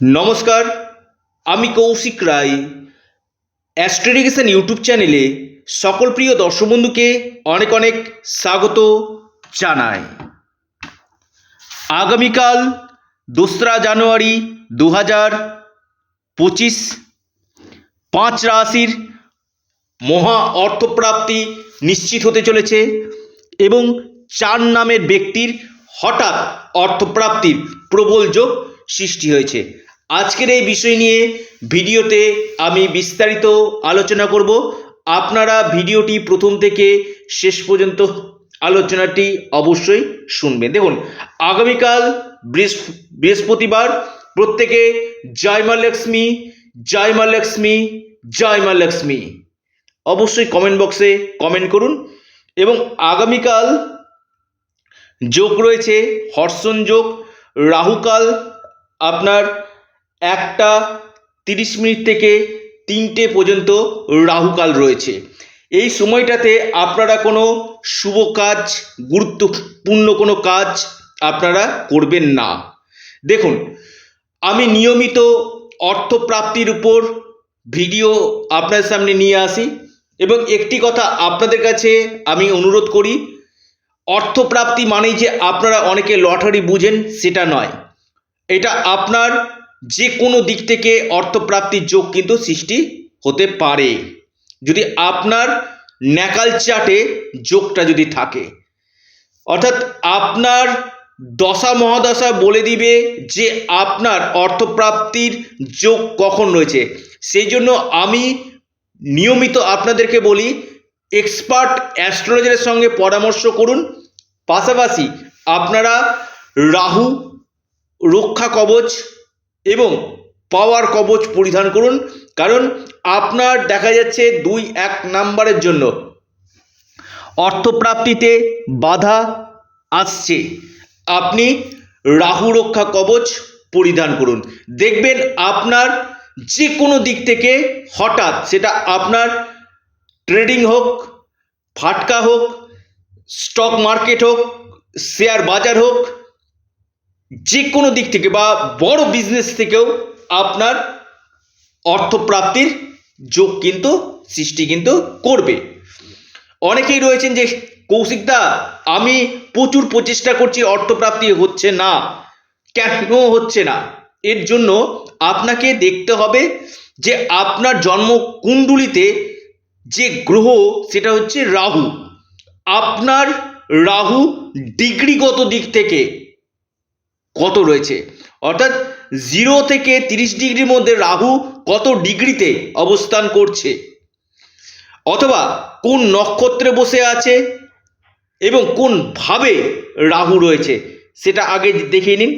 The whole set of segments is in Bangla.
নমস্কার, আমি কৌশিক রায়। অ্যাস্ট্রেডিকেশন ইউটিউব চ্যানেলে সকল প্রিয় দর্শক বন্ধুকে অনেক অনেক স্বাগত জানাই। আগামীকাল দোসরা জানুয়ারি দু হাজার পঁচিশ, পাঁচ রাশির মহা অর্থপ্রাপ্তি নিশ্চিত হতে চলেছে এবং চার নামের ব্যক্তির হঠাৎ অর্থপ্রাপ্তির প্রবল যোগ সৃষ্টি হয়েছে। আজকের এই বিষয় নিয়ে ভিডিওতে আমি বিস্তারিত আলোচনা করব। আপনারা ভিডিওটি প্রথম থেকে শেষ পর্যন্ত আলোচনাটি অবশ্যই শুনবেন। দেখুন, আগামীকাল বৃহস্প- বৃহস্পতিবার প্রত্যেকে জয় মা লক্ষ্মী, জয় মা লক্ষ্মী, জয় মা লক্ষ্মী। অবশ্যই কমেন্ট বক্সে কমেন্ট করুন এবং আগামীকাল যোগ রয়েছে, হর্ষণ যোগ রাহুকাল আপনার একটা তিরিশ মিনিট থেকে তিনটে পর্যন্ত রাহুকাল রয়েছে। এই সময়টাতে আপনারা কোনো শুভ কাজ, গুরুত্বপূর্ণ কোনো কাজ আপনারা করবেন না। দেখুন, আমি নিয়মিত অর্থপ্রাপ্তির উপর ভিডিও আপনার সামনে নিয়ে আসি এবং একটি কথা আপনাদের কাছে আমি অনুরোধ করি, অর্থপ্রাপ্তি মানেই যে আপনারা অনেকে লটারি বুঝেন, সেটা নয়। এটা আপনার যে কোনো দিক থেকে অর্থপ্রাপ্তির যোগ কিন্তু সৃষ্টি হতে পারে। যদি আপনার ন্যাকাল চাটে যোগটা যদি থাকে, অর্থাৎ আপনার দশা মহাদশা বলে দিবে যে আপনার অর্থপ্রাপ্তির যোগ কখন রয়েছে। সেই জন্য আমি নিয়মিত আপনাদেরকে বলি, এক্সপার্ট অ্যাস্ট্রোলজারের সঙ্গে পরামর্শ করুন। পাশাপাশি আপনারা রাহু, রক্ষা কবচ এবং পাওয়ার কবচ পরিধান করুন, কারণ আপনার দেখা যাচ্ছে দুই এক নাম্বারের জন্য। অর্থপ্রাপ্তিতে বাধা আসছে। আপনি রাহু রক্ষা কবচ পরিধান করুন। দেখবেন আপনার যে কোনো দিক থেকে হঠাৎ সেটা আপনার ট্রেডিং হোক, ফাটকা হোক স্টক মার্কেট হোক শেয়ার বাজার হোক যে কোনো দিক থেকে বা বড় বিজনেস থেকেও আপনার অর্থপ্রাপ্তির যোগ কিন্তু, সৃষ্টি কিন্তু করবে। অনেকেই রয়েছেন যে কৌশিকদা আমি প্রচুর প্রচেষ্টা করছি, অর্থপ্রাপ্তি হচ্ছে না। কেন হচ্ছে না? এর জন্য আপনাকে দেখতে হবে যে, আপনার জন্মকুণ্ডলিতে যে গ্রহ, সেটা হচ্ছে রাহু। আপনার রাহু ডিগ্রিগত দিক থেকে কত রয়েছে? অর্থাৎ জিরো থেকে তিরিশ ডিগ্রির মধ্যে রাহু কত ডিগ্রিতে অবস্থান করছে? অথবা কোন নক্ষত্রে বসে আছে এবং কোন ভাবে রাহু রয়েছে? সেটা আগে দেখে নিন।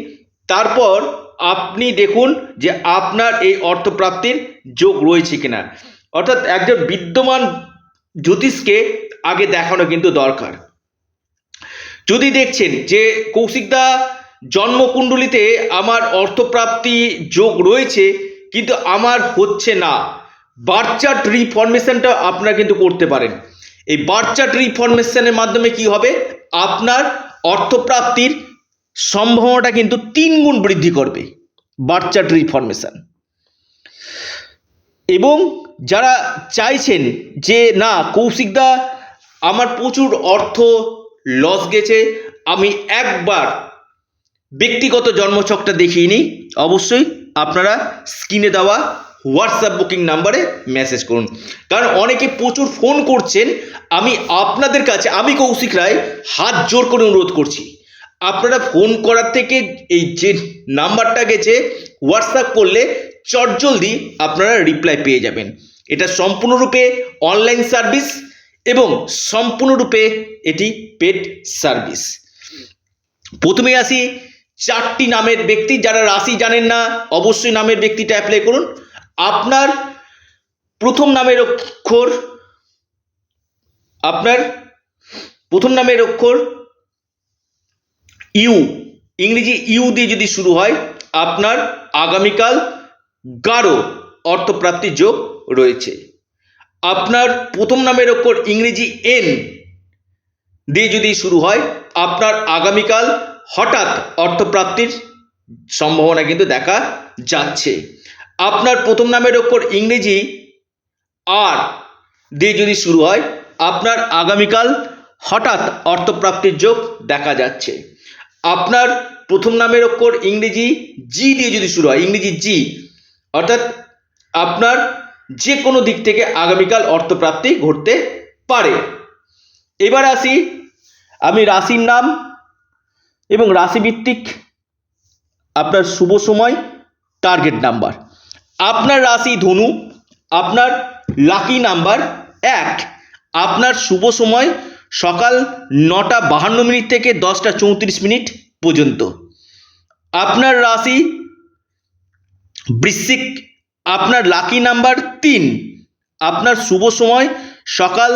তারপর আপনি দেখুন যে আপনার এই অর্থপ্রাপ্তির যোগ রয়েছে কিনা। অর্থাৎ একজন বিদ্যমান জ্যোতিষকে আগে দেখানো কিন্তু দরকার। যদি দেখছেন যে কৌশিকদা জন্মকুণ্ডলিতে আমার অর্থপ্রাপ্তি যোগ রয়েছে, কিন্তু আমার হচ্ছে না। বার্চার্ট রিফরমেশনটা আপনারা কিন্তু করতে পারেন। এই বার্চার্ট রিফরমেশনের মাধ্যমে কি হবে? আপনার অর্থপ্রাপ্তির সম্ভাবনাটা কিন্তু তিন গুণ বৃদ্ধি করবে বার্চার্ট রিফরমেশন। এবং যারা চাইছেন যে, না কৌশিকদা আমার প্রচুর অর্থ লস গেছে, আমি একবার ব্যক্তিগত জন্মছকটা দেখিয়ে নিই। অবশ্যই আপনারা স্ক্রিনে দেওয়া হোয়াটসঅ্যাপ বুকিং নাম্বারে মেসেজ করুন। কারণ অনেকে প্রচুর ফোন করছেন, আমি আপনাদের কাছে, আমি কৌশিক রায়, হাত জোর করে অনুরোধ করছি। আপনারা ফোন করার থেকে এই যে নাম্বারটা গেছে হোয়াটসঅ্যাপ করলে চটজলদি আপনারা রিপ্লাই পেয়ে যাবেন। এটা সম্পূর্ণরূপে অনলাইন সার্ভিস এবং সম্পূর্ণরূপে এটি পেড সার্ভিস প্রথমে আসি চারটি নামের ব্যক্তি, যারা রাশি জানেন না, অবশ্যই নামের ব্যক্তিটা অ্যাপ্লাই করুন। আপনার প্রথম নামের অক্ষর, আপনার প্রথম নামের অক্ষর ইউ। ইংরেজি ইউ দিয়ে যদি শুরু হয়, আপনার আগামীকাল গাঢ় অর্থপ্রাপ্তির যোগ রয়েছে। আপনার প্রথম নামের অক্ষর ইংরেজি এন দিয়ে যদি শুরু হয়, আপনার আগামীকাল হঠাৎ অর্থপ্রাপ্তির সম্ভাবনা কিন্তু দেখা যাচ্ছে। আপনার প্রথম নামের ওপর ইংরেজি আর দিয়ে যদি শুরু হয়, আপনার আগামীকাল হঠাৎ অর্থপ্রাপ্তির যোগ দেখা যাচ্ছে। আপনার প্রথম নামের ওপর ইংরেজি জি দিয়ে যদি শুরু হয়, ইংরেজি জি অর্থাৎ আপনার যে কোনো দিক থেকে আগামীকাল অর্থপ্রাপ্তি ঘটতে পারে। এবার আসি, আমি রাশির নাম এবং রাশিভিত্তিক আপনার শুভ সময় টার্গেট নাম্বার আপনার রাশি ধনু, আপনার লাকি নাম্বার এক। আপনার শুভ সময় সকাল নটা বাহান্ন মিনিট থেকে দশটা চৌত্রিশ মিনিট পর্যন্ত। আপনার রাশি বৃশ্চিক, আপনার লাকি নাম্বার তিন। আপনার শুভ সময় সকাল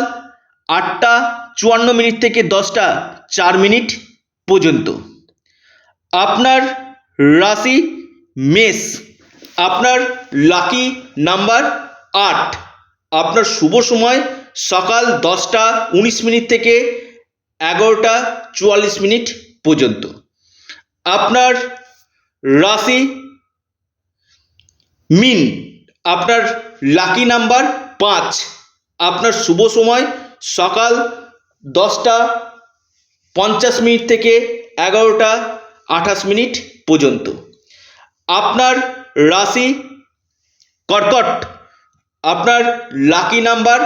আটটা চুয়ান্ন মিনিট থেকে দশটা চার মিনিট পর্যন্ত। আপনার রাশি মেষ, আপনার লাকি নাম্বার আট। আপনার শুভ সময় সকাল দশটা উনিশ মিনিট থেকে এগারোটা চুয়াল্লিশ মিনিট পর্যন্ত। আপনার রাশি মিন, আপনার লাকি নাম্বার পাঁচ। আপনার শুভ সময় সকাল দশটা পঞ্চাশ মিনিট থেকে এগারোটা আঠাশ মিনিট পর্যন্ত। আপনার রাশি কর্কট, আপনার লাকি নাম্বার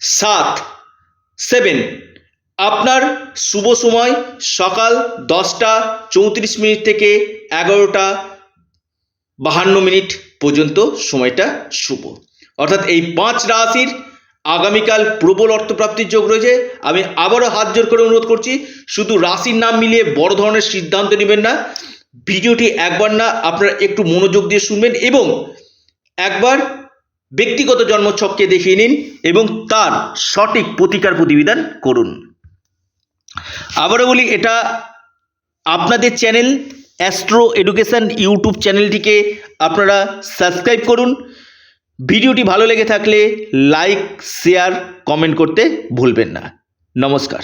সাত সেভেন আপনার শুভ সময় সকাল দশটা চৌত্রিশ মিনিট থেকে এগারোটা বাহান্ন মিনিট পর্যন্ত, সময়টা শুভ। অর্থাৎ এই পাঁচ রাশির আগামীকাল প্রবল অর্থপ্রাপ্তির যোগ রয়েছে। আমি আবারও হাত জোর করে অনুরোধ করছি, শুধু রাশির নাম মিলিয়ে বড় ধরনের সিদ্ধান্ত নেবেন না। ভিডিওটি একবার না, আপনারা একটু মনোযোগ দিয়ে শুনবেন এবং একবার ব্যক্তিগত জন্মছককে দেখিয়ে নিন এবং তার সঠিক প্রতিকার প্রতিবিধান করুন। আবারও বলি, এটা আপনাদের চ্যানেল অ্যাস্ট্রো এডুকেশন ইউটিউব চ্যানেলটিকে আপনারা সাবস্ক্রাইব করুন। ভিডিওটি ভালো লেগে থাকলে লাইক শেয়ার কমেন্ট করতে ভুলবেন না। নমস্কার।